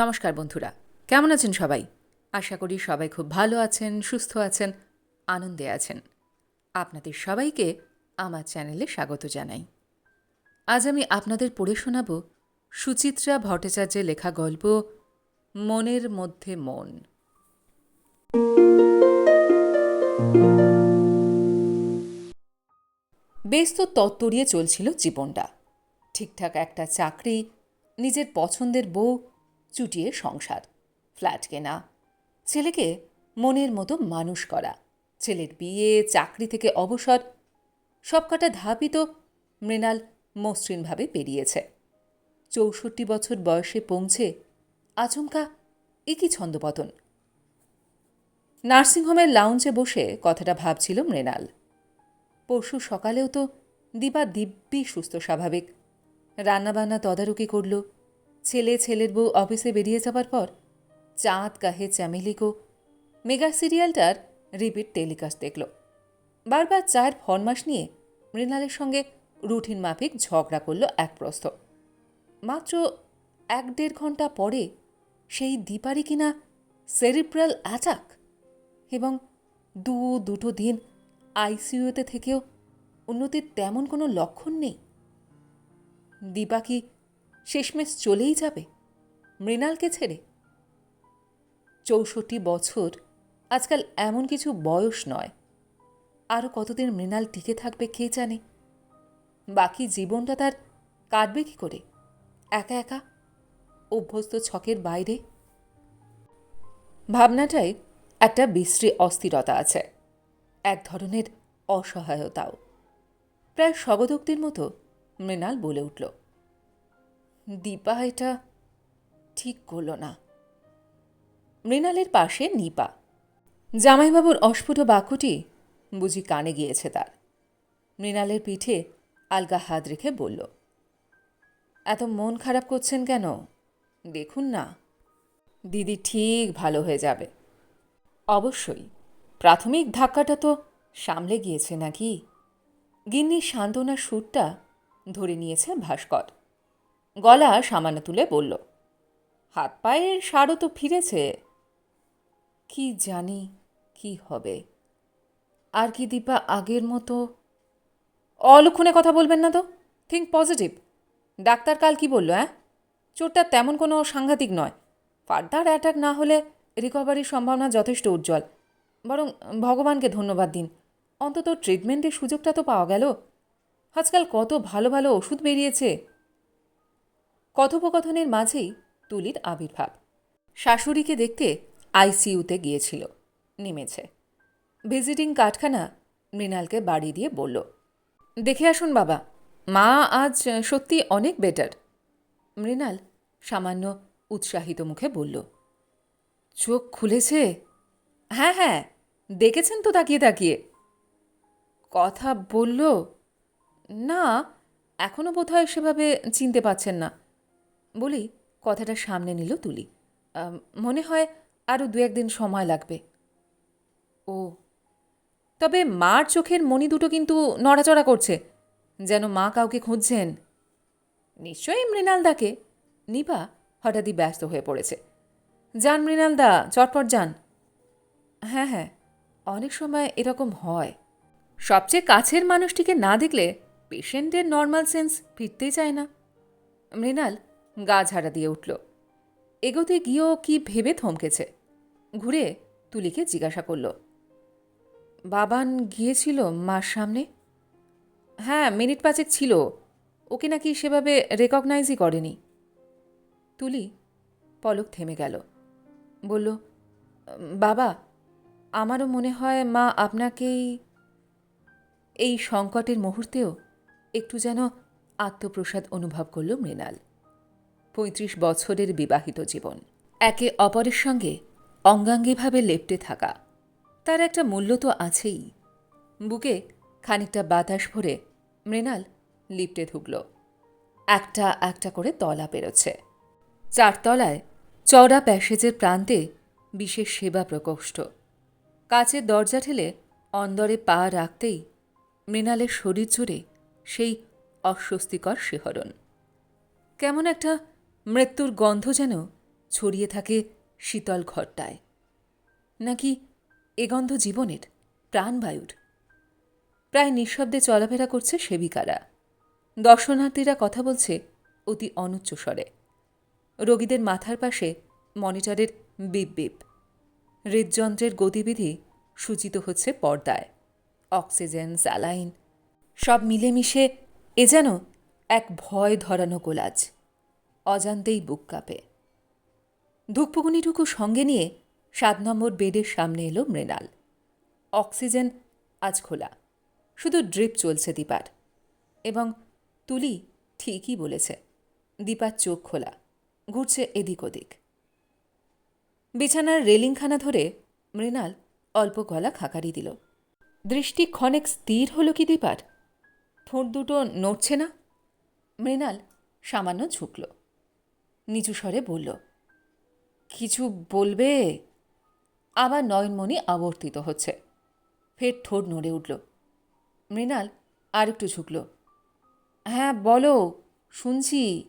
নমস্কার বন্ধুরা, কেমন আছেন সবাই? আশা করি সবাই খুব ভালো আছেন, সুস্থ আছেন, আনন্দে আছেন। আপনাদের সবাইকে আমার চ্যানেলে স্বাগত জানাই। আজ আমি আপনাদের পড়ে শোনাব সুচিত্রা ভট্টাচার্যের লেখা গল্প, মনের মধ্যে মন। বেশ তো তত্তরিয়ে চলছিল জীবনটা। ঠিকঠাক একটা চাকরি, নিজের পছন্দের বউ চুটিয়ে সংসার, ফ্ল্যাট কেনা, ছেলেকে মনের মতো মানুষ করা, ছেলের বিয়ে, চাকরি থেকে অবসর, সবকটা ধাপই তো মৃণাল মসৃণভাবে পেরিয়েছে। চৌষট্টি বছর বয়সে পৌঁছে আচমকা একই ছন্দপতন। নার্সিংহোমের লাউঞ্জে বসে কথাটা ভাবছিল মৃণাল। পরশু সকালেও তো দিবা দিব্যি সুস্থ স্বাভাবিক। রান্নাবান্না তদারকি করল ছেলে ছেলের বউ অফিসে বেরিয়ে যাবার পর চাঁদ কাহে চ্যামেলিকো মেগা সিরিয়ালটার রিপিট টেলিকাস্ট দেখল। বারবার চায়ের ফরমাস নিয়ে মৃণালের সঙ্গে রুটিন মাফিক ঝগড়া করল এক প্রস্থ। মাত্র এক দেড় ঘণ্টা পরে সেই দীপারই কিনা সেরিব্রাল অ্যাটাক এবং দু, দুটো দিন আইসিইউতে থেকেও উন্নতির তেমন কোনো লক্ষণ নেই। দীপা কি শেষমেশ চলেই যাবে, মৃণালকে ছেড়ে। চৌষট্টি বছর আজকাল এমন কিছু বয়স নয়। আরও কতদিন মৃণাল টিকে থাকবে কে জানে? বাকি জীবনটা তার কাটবে কি করে? একা একা? অভ্যস্ত ছকের বাইরে? ভাবনাটায় একটা বিশ্রী অস্থিরতা আছে, এক ধরনের অসহায়তাও। প্রায় স্বগদোক্তির মতো মৃণাল বলে উঠল। দীপা এটা ঠিক করল না। মৃণালের পাশে নিপা। জামাইবাবুর অস্ফুট বাক্যটি বুঝি কানে গিয়েছে তার। মৃণালের পিঠে আলগা হাত রেখে বলল, এত মন খারাপ করছেন কেন? দেখুন না, দিদি ঠিক ভালো হয়ে যাবে। অবশ্যই, প্রাথমিক ধাক্কাটা তো সামলে গিয়েছে নাকি? গিন্নির সান্ত্বনার সুরটা ধরে নিয়েছে ভাস্কর। গলা সামান্য তুলে বলল, হাত পায়ের সারও তো ফিরেছে। কি জানি কি হবে। আর কি দীপা আগের মতো? অলক্ষণে কথা বলবেন না তো। থিঙ্ক পজিটিভ ডাক্তার কাল কি বলল হ্যাঁ চোটটা তেমন কোনো সাংঘাতিক নয়। ফার্দার অ্যাটাক না হলে রিকভারির সম্ভাবনা যথেষ্ট উজ্জ্বল। বরং ভগবানকে ধন্যবাদ দিন। অন্তত ট্রিটমেন্টের সুযোগটা তো পাওয়া গেল। আজকাল কত ভালো ভালো ওষুধ বেরিয়েছে। কথোপকথনের মাঝেই তুলির আবির্ভাব। শাশুড়িকে দেখতে আইসিইউতে গিয়েছিল, নেমেছে। ভিজিটিং কার্ডখানা মৃণালকে বাড়ি দিয়ে বলল, দেখে আসুন বাবা, মা আজ সত্যি অনেক বেটার মৃণাল সামান্য উৎসাহিত মুখে বলল, চোখ খুলেছে? হ্যাঁ হ্যাঁ দেখেছেন তো তাকিয়ে তাকিয়ে। কথা বলল? না এখনও বোধহয় সেভাবে চিনতে পাচ্ছেন না। বলি, কথাটা সামনে নিল তুলি। মনে হয় আরও দু একদিন সময় লাগবে। ও, তবে মার চোখের মণি দুটো কিন্তু নড়াচড়া করছে, যেন মা কাউকে খুঁজছেন। নিশ্চয়ই মৃণালদাকে। নিপা হঠাৎই ব্যস্ত হয়ে পড়েছে। যান মৃণালদা, চটপট যান। হ্যাঁ হ্যাঁ অনেক সময় এরকম হয়। সবচেয়ে কাছের মানুষটিকে না দেখলে পেশেন্টের নর্মাল সেন্স ফিরতেই চায় না। মৃণাল গা ঝাড়া দিয়ে উঠল। এগোতে গিয়েও কি ভেবে থমকেছে? ঘুরে তুলিকে জিজ্ঞাসা করল, বাবান গিয়েছিল মার সামনে? হ্যাঁ মিনিট পাঁচেক ছিল। ওকে নাকি সেভাবে রেকগনাইজই করেনি। তুলি পলক থেমে গেল। বলল, বাবা, আমারও মনে হয় মা আপনাকেই এই সংকটের মুহূর্তেও একটু যেন আত্মপ্রসাদ অনুভব করল মৃণাল। পঁয়ত্রিশ বছরের বিবাহিত জীবন। একে অপরের সঙ্গে অঙ্গাঙ্গিভাবে লেপ্টে থাকা। তার একটা মূল্য তো আছেই। বুকে খানিকটা বাতাস ভরে মৃণাল লিপ্টে ঢুকল একটা একটা করে তলা পেরোচ্ছে। চারতলায় চওড়া প্যাসেজের প্রান্তে বিশেষ সেবা প্রকোষ্ঠ। কাচের দরজা ঠেলে অন্দরে পা রাখতেই মৃণালের শরীর জুড়ে সেই অস্বস্তিকর শিহরণ। কেমন একটা মৃত্যুর গন্ধ যেন ছড়িয়ে থাকে শীতল ঘরটায়। নাকি এ গন্ধ জীবনের প্রাণবায়ুর? প্রায় নিঃশব্দে চলাফেরা করছে সেবিকারা। দর্শনার্থীরা কথা বলছে অতি অনুচ্চ স্বরে। রোগীদের মাথার পাশে মনিটরের বিপ বিপ। হৃদযন্ত্রের গতিবিধি সূচিত হচ্ছে পর্দায়। অক্সিজেন, স্যালাইন, সব মিলেমিশে এ যেন এক ভয় ধরানো গোলাজ অজান্তেই বুক কাঁপে। ধূপপুকুনিটুকু সঙ্গে নিয়ে সাত নম্বর বেডের সামনে এলো মৃণাল। অক্সিজেন আজ খোলা। শুধু ড্রিপ চলছে দীপার। এবং তুলি ঠিকই বলেছে, দীপার চোখ খোলা, ঘুরছে এদিক ওদিক। বিছানার রেলিংখানা ধরে মৃণাল অল্প গলা খাকারি দিল। দৃষ্টি ক্ষণেক স্থির হলো কি দীপার? ঠোঁট দুটো নড়ছে না? মৃণাল সামান্য ঝুঁকল। নিচু স্বরে বলল, কিছু বলবে? আবার নয়নমণি আবর্তিত হচ্ছে। ফের ঠোঁট নড়ে উঠল। মৃণাল আর একটু ঝুঁকল হ্যাঁ বলো, শুনছি।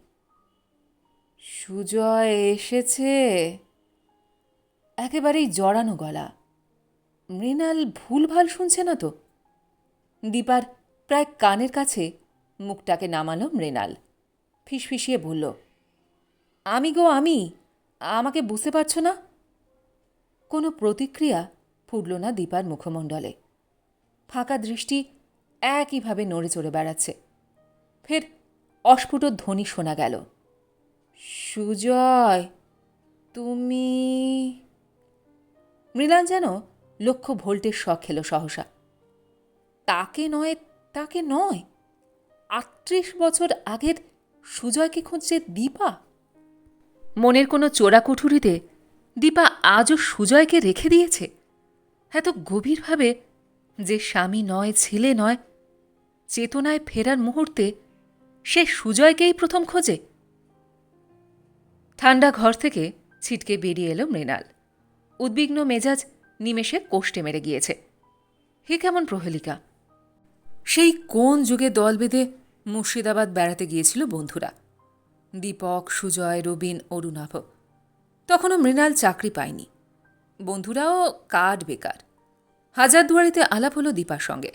সুজয় এসেছে। একেবারেই জড়ানো গলা। মৃণাল ভুলভাল শুনছে না তো। দীপার প্রায় কানের কাছে মুখটাকে নামালো মৃণাল। ফিসফিসিয়ে বলল আমি গো, আমি। আমাকে বুঝতে পারছ না? কোনো প্রতিক্রিয়া ফুটল না দীপার মুখমণ্ডলে। ফাঁকা দৃষ্টি একইভাবে নড়ে চড়ে বেড়াচ্ছে। ফের অস্ফুট ধ্বনি শোনা গেল। সুজয়, তুমি মৃণাল যেন লক্ষ্য ভোল্টের শখ খেল সহসা। তাকে নয় তাকে নয়। আটত্রিশ বছর আগের সুজয়কে খুঁজছে দীপা। মনের কোনো চোরাকুঠুরিতে দীপা আজও সুজয়কে রেখে দিয়েছে? এত গভীরভাবে যে স্বামী নয়, ছেলে নয়, চেতনায় ফেরার মুহূর্তে সে সুজয়কেই প্রথম খোঁজে। ঠান্ডা ঘর থেকে ছিটকে বেরিয়ে এলো মৃণাল। উদ্বিগ্ন মেজাজ নিমেষে কোষ্টে মেরে গিয়েছে। হে কেমন প্রহেলিকা! সেই কোন যুগে দল বেঁধে মুর্শিদাবাদ বেড়াতে গিয়েছিল বন্ধুরা? দীপক, সুজয়, রবিন, অরুণাভ। তখনও মৃণাল চাকরি পায়নি। বন্ধুরাও কাঠ বেকার। হাজারদুয়ারিতে আলাপ হলো দীপার সঙ্গে।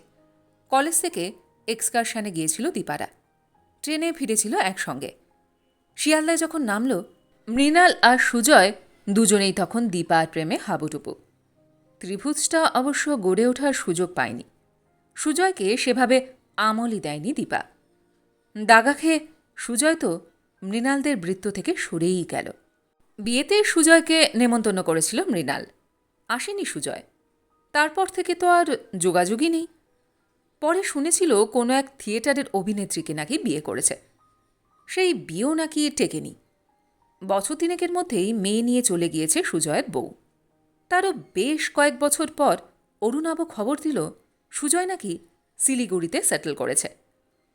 কলেজ থেকে এক্সকারশানে গিয়েছিল দীপারা। ট্রেনে ফিরেছিল একসঙ্গে। শিয়ালদায় যখন নামল, মৃণাল আর সুজয় দুজনেই তখন দীপার প্রেমে হাবুডুবু। ত্রিভুজটা অবশ্য গড়ে ওঠার সুযোগ পায়নি। সুজয়কে সেভাবে আমলই দেয়নি দীপা। দাগা খেয়ে সুজয় তো মৃণালদের বৃত্ত থেকে সরেই গেল। বিয়েতে সুজয়কে নেমন্তন্ন করেছিল মৃণাল। আসেনি সুজয়। তারপর থেকে তো আর যোগাযোগই নেই। পরে শুনেছিল কোনো এক থিয়েটারের অভিনেত্রীকে নাকি বিয়ে করেছে। সেই বিয়েও নাকি টেকেনি। বছর তিনেকের মধ্যেই মেয়ে নিয়ে চলে গিয়েছে সুজয়ের বউ। তারও বেশ কয়েক বছর পর অরুণাব খবর দিল, সুজয় নাকি শিলিগুড়িতে সেটেল করেছে।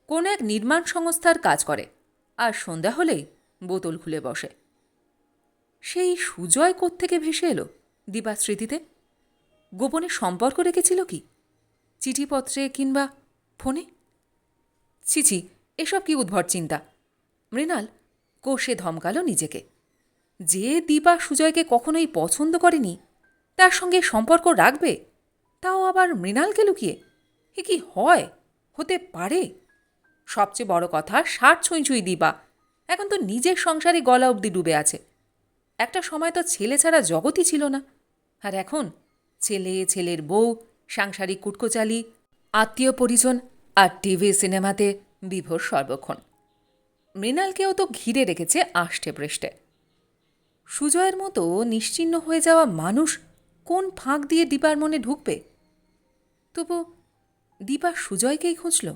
কোনো এক নির্মাণ সংস্থার কাজ করে। আর সন্ধ্যা হলেই বোতল খুলে বসে। সেই সুজয় কোত্থেকে ভেসে এলো দীপা স্মৃতিতে গোপনে সম্পর্ক রেখেছিল কি? চিঠিপত্রে কিংবা ফোনে? ছিছি এসব কি উদ্ভট চিন্তা? মৃণাল কোষে ধমকালো নিজেকে। যে দীপা সুজয়কে কখনোই পছন্দ করেনি, তার সঙ্গে সম্পর্ক রাখবে, তাও আবার মৃণালকে লুকিয়ে? এ কি হয়? হতে পারে? সবচেয়ে বড় কথা, ষাট ছুঁই ছুঁই দিবা। এখন তো নিজের সংসারে গলা অবধি ডুবে আছে। একটা সময় তো ছেলে ছাড়া জগতই ছিল না। আর এখন ছেলে, ছেলের বউ, সাংসারিক কুটকোচালি, আত্মীয় পরিজন আর টিভি, সিনেমাতে বিভোর সর্বক্ষণ। মৃণালকেও তো ঘিরে রেখেছে আষ্টে পৃষ্ঠে। সুজয়ের মতো নিশ্চিহ্ন হয়ে যাওয়া মানুষ কোন ফাঁক দিয়ে দীপার মনে ঢুকবে? তবু দীপা সুজয়কেই খুঁজল।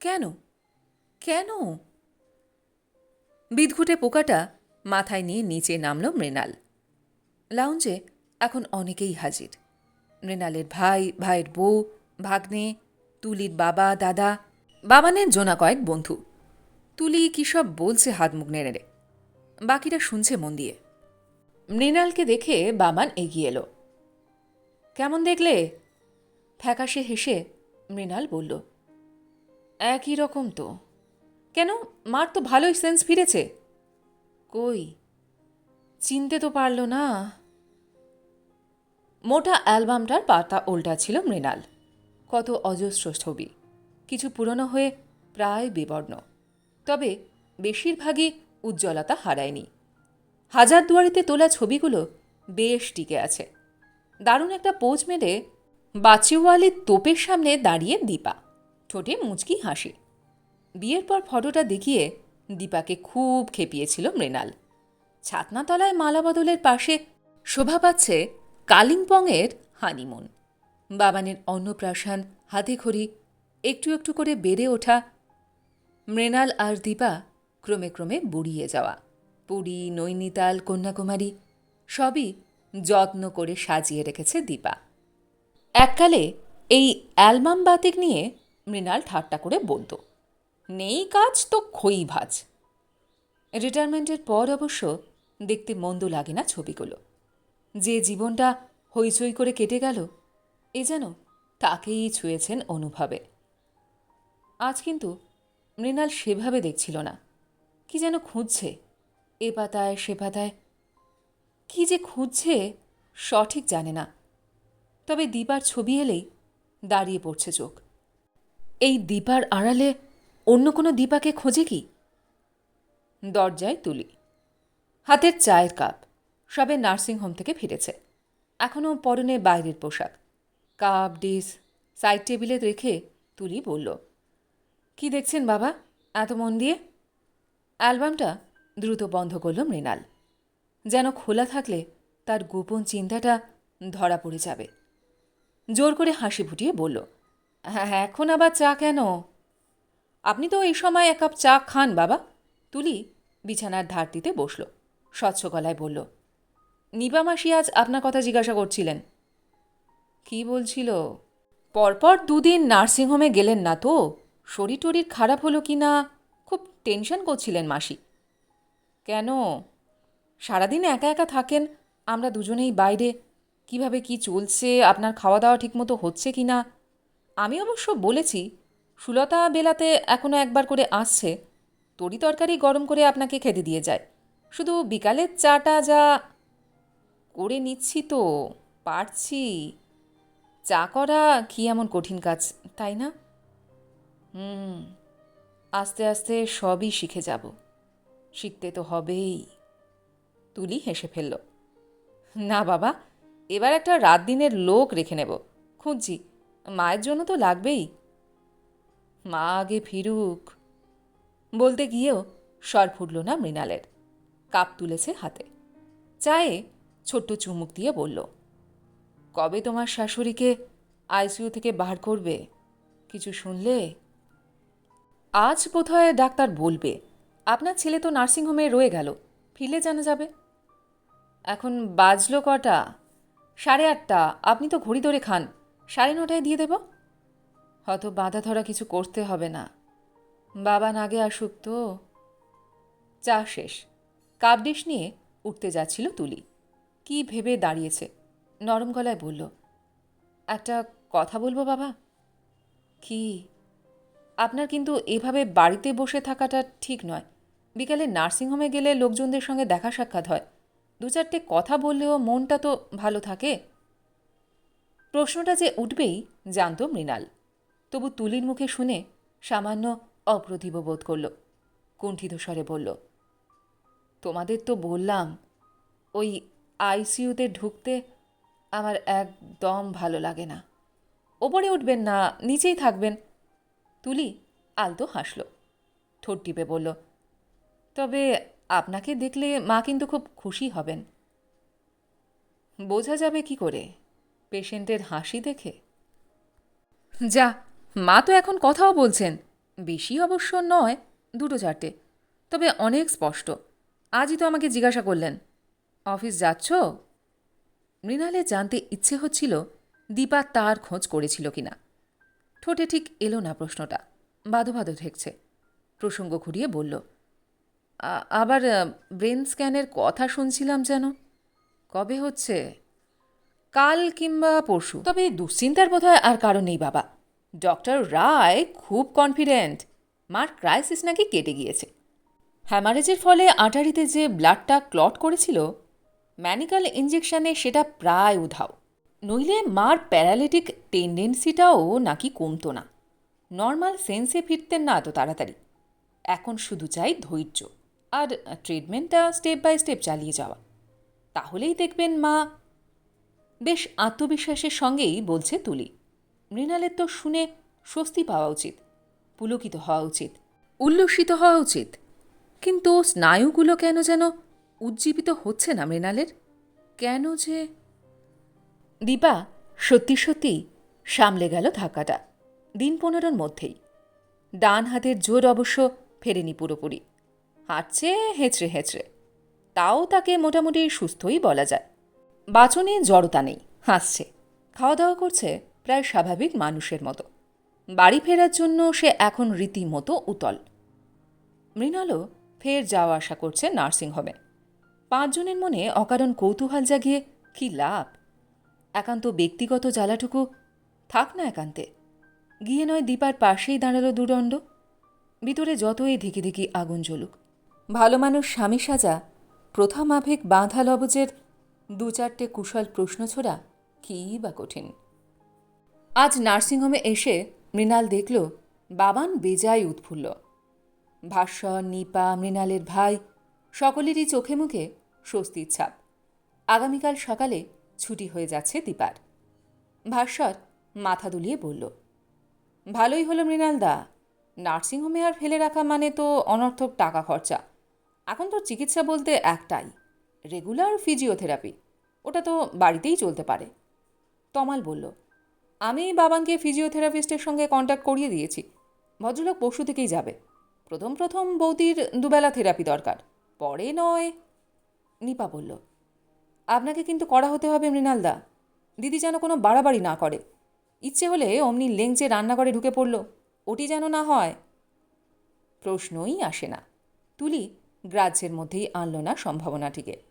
কেন? কেন? বিদঘুটে পোকাটা মাথায় নিয়ে নিচে নামল মৃণাল। লাউঞ্জে এখন অনেকেই হাজির। মৃণালের ভাই, ভাইয়ের বউ, ভাগ্নে, তুলির বাবা, দাদা, বাবানের জোনা কয়েক বন্ধু। তুলি কী সব বলছে হাত মুখ নেড়ে বাকিরা শুনছে মন দিয়ে। মৃণালকে দেখে বামান এগিয়ে এলো। কেমন দেখলে? ফ্যাকাশে হেসে মৃণাল বলল, একই রকম তো। কেন? মার তো ভালোই সেন্স ফিরেছে। কই? চিনতে তো পারল না। মোটা অ্যালবামটার পাতা উল্টা ছিল মৃণাল। কত অজস্র ছবি। কিছু পুরনো হয়ে প্রায় বিবর্ণ। তবে বেশিরভাগই উজ্জ্বলতা হারায়নি। হাজারদুয়ারিতে তোলা ছবিগুলো বেশ টিকে আছে। দারুণ একটা পোজ মেরে বাচিওয়ালির তোপের সামনে দাঁড়িয়ে দীপা। ঠোঁটে মুচকি হাসি। বিয়ের পর ফটোটা দেখিয়ে দীপাকে খুব খেপিয়েছিল মৃণাল। ছাতনাতলায় মালা বদলের পাশে শোভা পাচ্ছে কালিম্পংয়ের হানিমুন। বাবানের অন্নপ্রাশন, হাতে খড়ি, একটু একটু করে বেড়ে ওঠা মৃণাল আর দীপা ক্রমে ক্রমে বুড়িয়ে যাওয়া। পুরী, নৈনিতাল, কন্যাকুমারী সবই যত্ন করে সাজিয়ে রেখেছে দীপা। এককালে এই অ্যালবাম বাতিক নিয়ে মৃণাল ঠাট্টা করে বলতো। নেই কাজ তো খই ভাজ। রিটায়ারমেন্টের পর অবশ্য দেখতে মন্দ লাগে না ছবিগুলো। যে জীবনটা হইচই করে কেটে গেল, এ যেন তাকেই ছুঁয়েছেন অনুভবে। আজ কিন্তু মৃণাল সেভাবে দেখছিল না। কি যেন খুঁজছে, এ পাতায় সে পাতায়। কি যে খুঁজছে, সঠিক জানে না। তবে দীপার ছবি এলেই দাঁড়িয়ে পড়ছে চোখ। এই দীপার আড়ালে অন্য কোনো দীপাকে খোঁজে কি? দরজায় তুলি। হাতের চায়ের কাপ। সবে নার্সিংহোম থেকে ফিরেছে। এখনও পরনে বাইরের পোশাক। কাপ ডিস সাইড টেবিলে রেখে তুলি বলল, কি দেখছেন বাবা? এত মন দিয়ে? অ্যালবামটা দ্রুত বন্ধ করল মৃণাল। যেন খোলা থাকলে তার গোপন চিন্তাটা ধরা পড়ে যাবে। জোর করে হাসি ফুটিয়ে বলল হ্যাঁ এখন আবার চা কেন? আপনি তো এই সময় এক কাপ চা খান, বাবা। তুলি বিছানার ধার দিতে বসল। স্বচ্ছ গলায় বলল নিপা মাসি আজ আপনার কথা জিজ্ঞাসা করছিলেন। কি বলছিল? পরপর দুদিন নার্সিংহোমে গেলেন না তো? শরীর টরির খারাপ হলো কি না? খুব টেনশন করছিলেন মাসি। কেন? সারাদিন একা একা থাকেন, আমরা দুজনেই বাইরে। কীভাবে কি চলছে? আপনার খাওয়া দাওয়া ঠিকমতো হচ্ছে কি না? আমি অবশ্য বলেছি সুলতা বেলাতে এখনও একবার করে আসছে। তরি তরকারি গরম করে আপনাকে খেতে দিয়ে যায়। শুধু বিকালের চাটা যা করে নিচ্ছি তো, পারছি। চা করা কি এমন কঠিন কাজ, তাই না? হুম, আস্তে আস্তে সবই শিখে যাব। শিখতে তো হবেই। তুলি হেসে ফেলল। না বাবা, এবার একটা রাত দিনের লোক রেখে নেব। খুঁজছি। মায়ের জন্য তো লাগবেই। মা আগে ফিরুক। বলতে গিয়েও স্বর ফুটল না মৃণালের। কাপ তুলেছে হাতে। চায়ে ছোট্ট চুমুক দিয়ে বলল, কবে তোমার শাশুড়িকে আইসিইউ থেকে বার করবে? কিছু শুনলে? আজ বোধহয় ডাক্তার বলবে। আপনার ছেলে তো নার্সিংহোমে রয়ে গেল। ফিরলে জানা যাবে? এখন বাজলো কটা? সাড়ে আটটা। আপনি তো ঘড়ি ধরে খান। সাড়ে নটায় দিয়ে দেব? হয়তো বাঁধা ধরা কিছু করতে হবে না। বাবা নাগে আসুক তো। চা শেষ। কাপ ডিশ নিয়ে উঠতে যাচ্ছিল তুলি। কি ভেবে দাঁড়িয়েছে? নরম গলায় বলল, একটা কথা বলব বাবা? কি? আপনার কিন্তু এভাবে বাড়িতে বসে থাকাটা ঠিক নয়। বিকালে নার্সিংহোমে গেলে লোকজনদের সঙ্গে দেখা সাক্ষাৎ হয়। দু চারটে কথা বললেও মনটা তো ভালো থাকে? প্রশ্নটা যে উঠবেই জানত মৃণাল। তবু তুলির মুখে শুনে সামান্য অপ্রতিভ বোধ করল। কুণ্ঠিত স্বরে বলল, তোমাদের তো বললাম, ওই আইসিইউতে ঢুকতে আমার একদম ভালো লাগে না। ওপরে উঠবেন না, নিচেই থাকবেন। তুলি আলতো হাসল। ঠোঁট টিপে বলল, তবে আপনাকে দেখলে মা কিন্তু খুব খুশি হবেন। বোঝা যাবে কি করে পেশেন্টের হাসি দেখে? যা মা তো এখন কথাও বলছেন, বেশি অবশ্য নয়, দুটো চারটে। তবে অনেক স্পষ্ট। আজই তো আমাকে জিজ্ঞাসা করলেন, অফিস যাচ্ছ? মৃণালে জানতে ইচ্ছে হচ্ছিল দীপা তার খোঁজ করেছিল কিনা। ঠোঁটে ঠিক এলো না প্রশ্নটা বাধো বাধো ঠেকছে। প্রসঙ্গ ঘুরিয়ে বলল আবার ব্রেন স্ক্যানের কথা শুনছিলাম যেন। কবে হচ্ছে? কাল কিংবা পরশু। তবে দুশ্চিন্তার বোধহয় আর কারণ নেই বাবা। ডক্টর রায় খুব কনফিডেন্ট মার ক্রাইসিস নাকি কেটে গিয়েছে। হ্যামারেজের ফলে আটারিতে যে ব্লাডটা ক্লট করেছিল ম্যানিক্যাল ইঞ্জেকশনে সেটা প্রায় উধাও। নইলে মার প্যারালিটিক টেন্ডেন্সিটাও নাকি কমতো না। নর্মাল সেন্সে ফিরতেন না এত তাড়াতাড়ি। এখন শুধু চাই ধৈর্য আর ট্রিটমেন্টটা স্টেপ বাই স্টেপ চালিয়ে যাওয়া। তাহলেই দেখবেন মা বেশ আত্মবিশ্বাসের সঙ্গেই বলছে তুলি। মৃণালের তো শুনে স্বস্তি পাওয়া উচিত, পুলকিত হওয়া উচিত, উল্লসিত হওয়া উচিত। কিন্তু স্নায়ুগুলো কেন যেন উজ্জীবিত হচ্ছে না মৃণালের? কেন যে দীপা সত্যি সত্যি সামলে গেল ধাক্কাটা, দিন পনেরোর মধ্যেই। ডান হাতের জোর অবশ্য ফেরেনি পুরোপুরি। হাঁটছে, হেঁচড়ে হেঁচড়ে। তাও তাকে মোটামুটি সুস্থই বলা যায়। বাচনে জড়তা নেই, হাসছে। খাওয়া দাওয়া করছে? প্রায় স্বাভাবিক মানুষের মতো। বাড়ি ফেরার জন্য সে এখন রীতিমতো উতল। মৃণালও ফের যাওয়া আসা করছে নার্সিংহোমে। পাঁচজনের মনে অকারণ কৌতূহল জাগিয়ে, কি লাভ? একান্ত ব্যক্তিগত জ্বালাটুকু? থাক না একান্তে। গিয়ে নয় দীপার পাশেই দাঁড়াল দুদণ্ড ভিতরে যতই ধিকি ধিকি আগুন জ্বলুক। ভালো মানুষ স্বামী সাজা, প্রথম আবেগ বাঁধা লবজের দু চারটে কুশল প্রশ্ন ছোড়া কী বা কঠিন? আজ নার্সিংহোমে এসে মৃণাল দেখল, বাবান বেজায় উৎফুল্ল। ভাস্বর নিপা, মৃণালের ভাই, সকলেরই চোখে মুখে স্বস্তির ছাপ। আগামীকাল সকালে ছুটি হয়ে যাচ্ছে দীপার। ভাস্বর মাথা দুলিয়ে বলল, ভালোই হলো মৃণালদা নার্সিংহোমে আর ফেলে রাখা মানে তো অনর্থক টাকা খরচা। এখন তো চিকিৎসা বলতে একটাই, রেগুলার ফিজিওথেরাপি। ওটা তো বাড়িতেই চলতে পারে। তমাল বলল আমি বাবানকে ফিজিওথেরাপিস্টের সঙ্গে কন্ট্যাক্ট করিয়ে দিয়েছি। ভদ্রলোক পরশু থেকেই যাবে। প্রথম প্রথম বৌদির দুবেলা থেরাপি দরকার। পরে নয়, নিপা বলল। আপনাকে কিন্তু করা হতে হবে মৃণালদা। দিদি যেন কোনো বাড়াবাড়ি না করে। ইচ্ছে হলে অমনি লেংচে রান্নাঘরে ঢুকে পড়ল। ওটি যেন না হয়। প্রশ্নই আসে না। তুলি গ্রাহ্যের মধ্যেই আনল না সম্ভাবনাটিকে।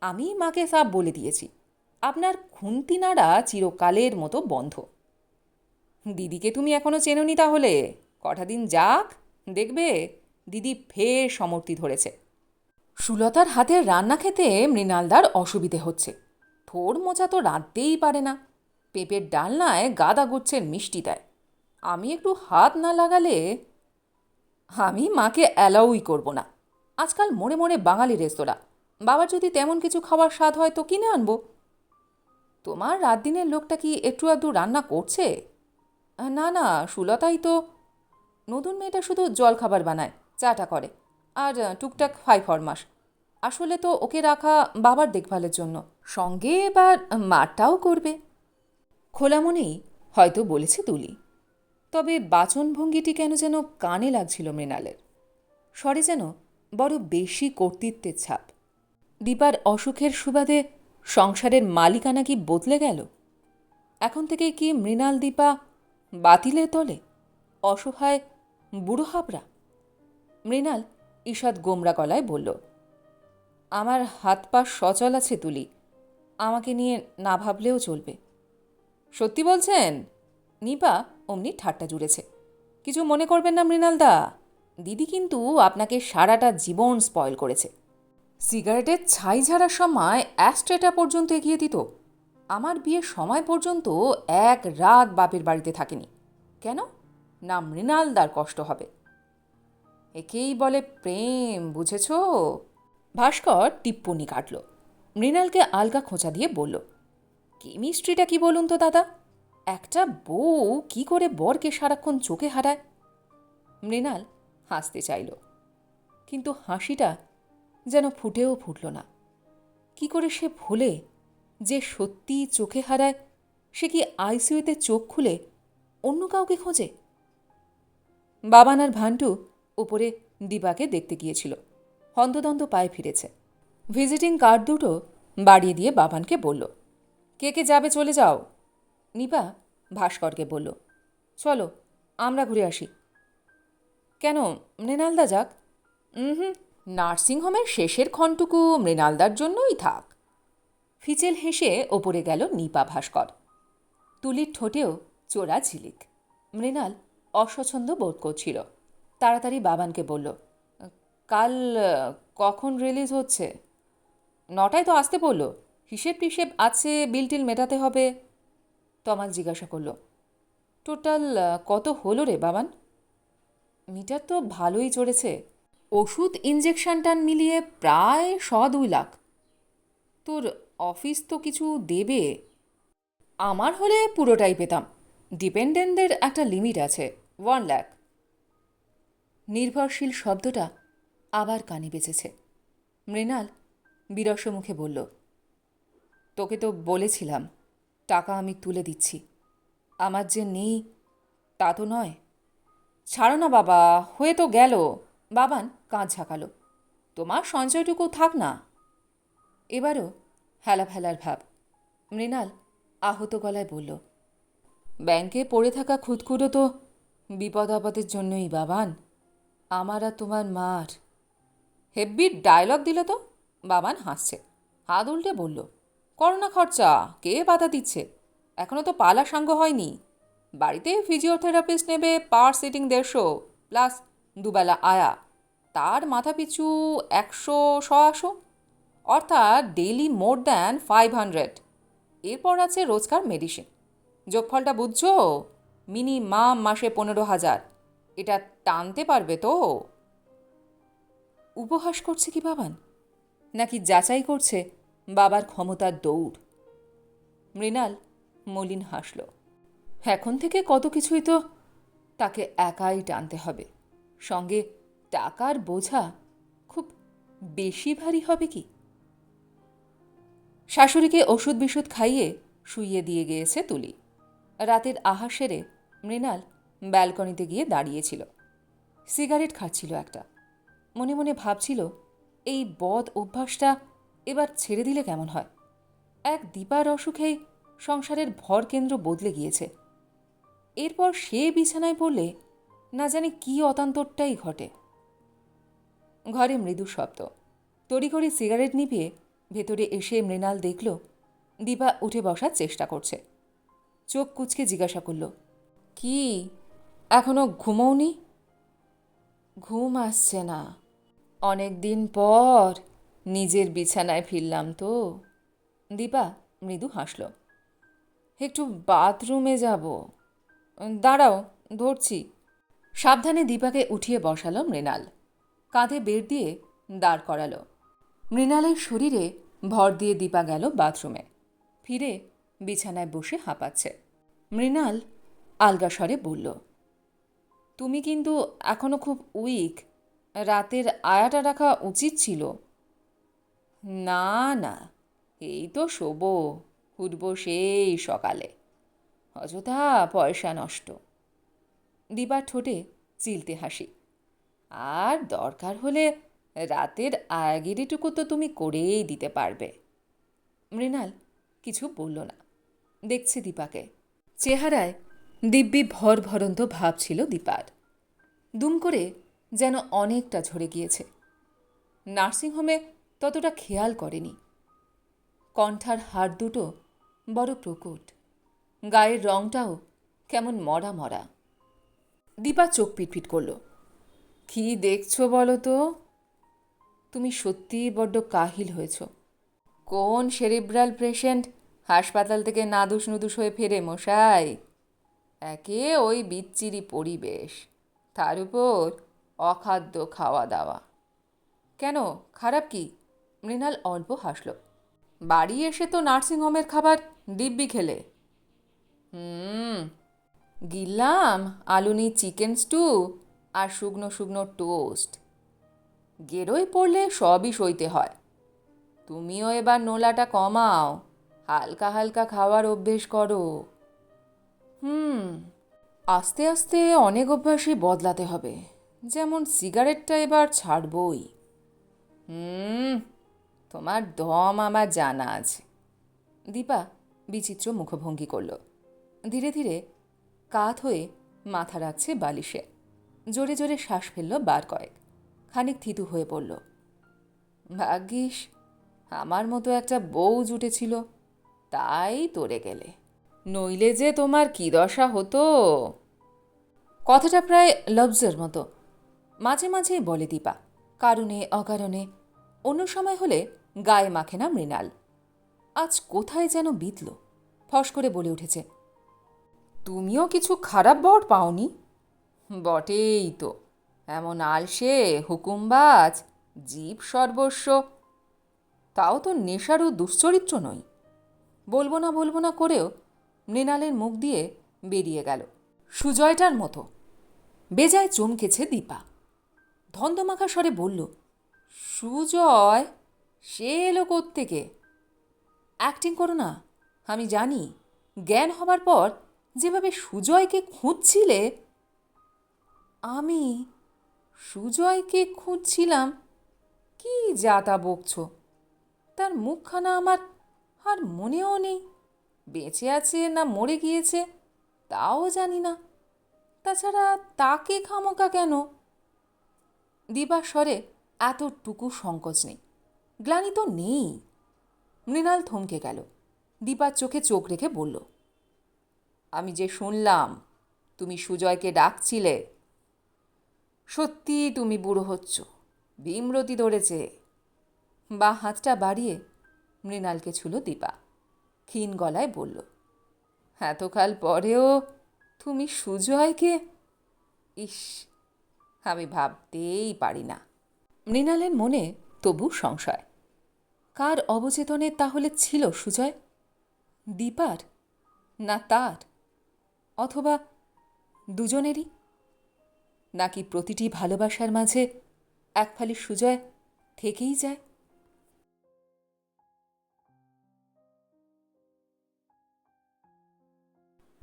আমি মাকে সাপ বলে দিয়েছি। আপনার খুন্তি নাড়া চিরকালের মতো বন্ধ। দিদিকে তুমি এখনও চেনোনি তাহলে। কটা দিন যাক, দেখবে দিদি ফের সমর্থি ধরেছে। সুলতার হাতের রান্না খেতে মৃণালদার অসুবিধে হচ্ছে। থোর মোচা তো রাঁধতেই পারে না। পেঁপের ডালনায় গাদা গুচ্ছের মিষ্টি দেয়। আমি একটু হাত না লাগালে আমি মাকে অ্যালাউই করব না। আজকাল মোড়ে মোড়ে বাঙালি রেস্তোরাঁ। বাবার যদি তেমন কিছু খাবার স্বাদ হয় তো কিনে আনব। তোমার রাত দিনের লোকটা কি একটু আধটু রান্না করছে? না না, সুলতাই তো নতুন মেয়েটা শুধু জল খাবার বানায়, চাটা করে। আর টুকটাক ফাই ফরমাস আসলে তো ওকে রাখা বাবার দেখভালের জন্য। সঙ্গে এবার মারটাও করবে। খোলা মনেই হয়তো বলেছে তুলি। তবে বাচনভঙ্গিটি কেন যেন কানে লাগছিল মৃণালের। স্বরে যেন বড় বেশি কর্তৃত্বের ছাপ। দীপার অসুখের সুবাদে সংসারের মালিকানা কি বদলে গেল? এখন থেকে কি মৃণাল দীপা বাতিলে তলে অসহায় বুড়ো হাবড়া। মৃণাল ঈষৎ গোমরা গলায় বলল, আমার হাত পা সচল আছে তুলি, আমাকে নিয়ে না ভাবলেও চলবে। সত্যি বলছেন? নিপা অমনি ঠাট্টা জুড়েছে। কিছু মনে করবেন না মৃণালদা দিদি কিন্তু আপনাকে সারাটা জীবন স্পয়েল করেছে। সিগারেটের ছাই ঝাড়ার সময় অ্যাস্ট্রেটা পর্যন্ত এগিয়ে দিত। আমার বিয়ের সময় পর্যন্ত এক রাত বাপের বাড়িতে থাকেনি। কেন? না মৃণালদার কষ্ট হবে। একেই বলে প্রেম, বুঝেছ? ভাস্কর টিপ্পনি কাটল। মৃণালকে আলগা খোঁচা দিয়ে বলল কেমিস্ট্রিটা কি বলুন তো দাদা? একটা বউ কি করে বরকে সারাক্ষণ চোখে হারায়? মৃণাল হাসতে চাইল, কিন্তু হাসিটা যেন ফুটেও ফুটল না। কি করে সে ভোলে যে সত্যি চোখে হারায়, সে কি আইসিউতে চোখ খুলে অন্য কাউকে খোঁজে? বাবান আর ভান্টু উপরে দিবাকে দেখতে গিয়েছিল। হন্তদন্ত পায়ে ফিরেছে। ভিজিটিং কার্ড দুটো বাড়িয়ে দিয়ে বাবানকে বলল, কে কে যাবে চলে যাও? নিপা ভাস্করকে বলল, চলো, আমরা ঘুরে আসি। কেন, মৃণালদা যাক? হুম, নার্সিংহোমের শেষের ক্ষণটুকু মৃণালদার জন্যই থাক। ফিচেল হেসে ওপরে গেল নিপা ভাস্কর। তুলির ঠোঁটেও চোরা ঝিলিক। মৃণাল অস্বচ্ছন্দ বোধ করছিল। তাড়াতাড়ি বাবানকে বলল, কাল কখন রিলিজ হচ্ছে? নটায় তো আসতে বলল। হিসেব টিসেব আছে বিল টিল মেটাতে হবে। তমাল জিজ্ঞাসা করল, টোটাল কত হলো রে বাবান? মিটার তো ভালোই চড়েছে। ওষুধ ইঞ্জেকশন টান মিলিয়ে প্রায় শ দুই লাখ। তোর অফিস তো কিছু দেবে। আমার হলে পুরোটাই পেতাম। ডিপেন্ডেন্টদের একটা লিমিট আছে ওয়ান লাখ নির্ভরশীল শব্দটা আবার কানে বেঁচেছে। মৃণাল বিরস মুখে বলল, তোকে তো বলেছিলাম, টাকা আমি তুলে দিচ্ছি। আমার যে নেই, তা তো নয়। ছাড়ো না বাবা, হয়ে তো গেল। বাবান কাঁধ ঝাঁকালো, তোমার সঞ্চয়টুকু থাক না। এবারও হেলা ফেলার ভাব। মৃণাল আহত গলায় বলল, ব্যাংকে পড়ে থাকা খুদকুড়ো তো বিপদ আপদের জন্যই বাবান। আমার আর তোমার মার। হেব্বির ডায়লগ দিল তো, বাবান হাসছে। হাত উল্টে বলল, করোনা খরচা, কে বাধা দিচ্ছে? এখনও তো পালা সাঙ্গ হয়নি। বাড়িতে ফিজিওথেরাপিস্ট নেবে পার সিটিং দেড়শো প্লাস দুবেলা আয়া। তার মাথা পিছু একশো শশো অর্থাৎ daily more than five hundred এরপর আছে রোজকার মেডিসিন যোগফলটা বুঝছ? মিনিমাম মাসে পনেরো হাজার। এটা টানতে পারবে তো? উপহাস করছে কি বাবান? নাকি যাচাই করছে বাবার ক্ষমতার দৌড়? মৃণাল মলিন হাসল। এখন থেকে কত কিছুই তো তাকে একাই টানতে হবে। সঙ্গে টাকার বোঝা খুব বেশি ভারী হবে কি? শাশুড়িকে ওষুধ বিষুধ খাইয়ে শুইয়ে দিয়ে গিয়েছে তুলি। রাতের আহা সেরে মৃণাল ব্যালকনিতে গিয়ে দাঁড়িয়েছিল। সিগারেট খাচ্ছিল একটা। মনে মনে ভাবছিল, এই বদ অভ্যাসটা এবার ছেড়ে দিলে কেমন হয়? এক দীপার অসুখেই সংসারের ভর কেন্দ্র বদলে গিয়েছে। এরপর সে বিছানায় পড়লে না জানি কী অতান্তরটাই ঘটে। ঘরে মৃদু শব্দ। তড়িঘড়ি সিগারেট নিভিয়ে ভেতরে এসে মৃণাল দেখল দীপা উঠে বসার চেষ্টা করছে। চোখ কুচকে জিজ্ঞাসা করল, কি? এখনও ঘুমোওনি? ঘুম আসছে না। অনেক দিন পর নিজের বিছানায় ফিরলাম তো। দীপা মৃদু হাসল, একটু বাথরুমে যাব। দাঁড়াও, ধরছি। সাবধানে দীপাকে উঠিয়ে বসালো মৃণাল, কাঁধে বের দিয়ে দাঁড় করালো। মৃণালের শরীরে ভর দিয়ে দীপা গেল বাথরুমে। ফিরে বিছানায় বসে হাঁপাচ্ছে। মৃণাল আলগা স্বরে বলল, তুমি কিন্তু এখনও খুব উইক। রাতের আয়াটা রাখা উচিত ছিল। না না, এই তো শোবো উঠবো সেই সকালে। অযথা পয়সা নষ্ট। দীপার ঠোঁটে চিলতে হাসি। আর দরকার হলে রাতের আয়াগিরিটুকু তো তুমি করেই দিতে পারবে। মৃণাল কিছু বলল না। দেখছে দীপাকে। চেহারায় দিব্যি ভর ভরন্ত ভাব ছিল দীপার। দুম করে যেন অনেকটা ঝরে গিয়েছে। নার্সিংহোমে ততটা খেয়াল করেনি। কণ্ঠার হাড় দুটো বড় প্রকট। গায়ের রংটাও কেমন মরা মরা। দীপা চোখ পিটপিট করল। কি দেখছ বলো তো? তুমি সত্যিই বড্ড কাহিল হয়েছ। কোন সেরিব্রাল পেশেন্ট হাসপাতাল থেকে নাদুস নুদুস হয়ে ফেরে, মশাই? একে ওই বিচ্ছিরি পরিবেশ। তার উপর অখাদ্য খাওয়া দাওয়া কেন? খারাপ কি? মৃণাল অল্প হাসল। বাড়ি এসে তো নার্সিংহোমের খাবার দিব্যি খেলে। হুম, গিললাম, আলুনি চিকেন স্টু আর শুকনো শুকনো টোস্ট। গেরোয় পড়লে সবই সইতে হয়। তুমিও এবার নোলাটা কমাও, হালকা হালকা খাওয়ার অভ্যেস করো। হুম, আস্তে আস্তে অনেক অভ্যাসই বদলাতে হবে, যেমন সিগারেটটা এবার ছাড়বই। হুম, তোমার দম আমার জানা আছে। দীপা বিচিত্র মুখভঙ্গি করল। ধীরে ধীরে কাত হয়ে মাথা রাখছে বালিশে। জোরে জোরে শ্বাস ফেলল বার কয়েক। খানিক থিতু হয়ে পড়ল। ভাগ্যিস, আমার মতো একটা বউ জুটেছিল, তাই তোরে গেলে। নইলে যে তোমার কি দশা হতো? কথাটা প্রায় লবজের মতো। মাঝে মাঝেই বলে দীপা কারণে অকারণে। অন্য সময় হলে গায়ে মাখে না মৃণাল। আজ কোথায় যেন বিতল ফস করে বলে উঠেছে। তুমিও কিছু খারাপ বর পাওনি? বটেই তো। এমন আলসে, হুকুমবাজ, জীব সর্বস্ব। তাও তো নেশারও দুশ্চরিত্র নই। বলব না বলব না করেও মৃণালের মুখ দিয়ে বেরিয়ে গেল সুজয়টার মতো। বেজায় চমকেছে দীপা। ধন্দমাখা স্বরে বলল, সুজয়, সে এলো থেকে অ্যাক্টিং করো না। আমি জানি, জ্ঞান হবার পর যেভাবে সুজয়কে খুঁজছিলে, আমি সুজয়কে খুঁজছিলাম। কি যা তা বকছ? তার মুখখানা আমার আর মনেও নেই। বেঁচে আছে না মরে গিয়েছে, তাও জানি না। তাছাড়া তাকে খামোকা কেন? দিবার স্বরে এতটুকু সংকোচ নেই। গ্লানি তো নেই। মৃণাল থমকে গেল। দীপার চোখে চোখ রেখে বলল, আমি যে শুনলাম, তুমি সুজয়কে ডাকছিলে সত্যি তুমি বুড়ো হচ্ছ। বিমরতি ধরেছে। বা হাতটা বাড়িয়ে মৃণালকে ছুলো দীপা। ক্ষীণ গলায় বলল, এতকাল পরেও তুমি সুজয়কে ইস, আমি ভাবতেই পারি না। মৃণালের মনে তবু সংশয়। কার অবচেতনে তাহলে ছিল সুজয়? দীপার না তার? অথবা দুজনেরই? নাকি প্রতিটি ভালোবাসার মাঝে এক ফালি সুজয় থেকেই যায়?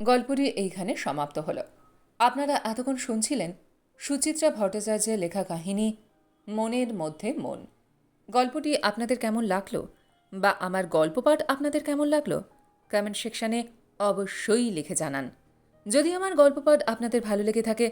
গল্পটি এইখানে সমাপ্ত হল। আপনারা এতক্ষণ শুনছিলেন সুচিত্রা ভট্টাচার্যের লেখা কাহিনী, মনের মধ্যে মন। গল্পটি আপনাদের কেমন লাগল বা আমার গল্প পাঠ আপনাদের কেমন লাগল? কমেন্ট সেকশানে অবশ্যই লিখে জানান। যদি আমার গল্প পাঠ আপনাদের ভালো লেগে থাকে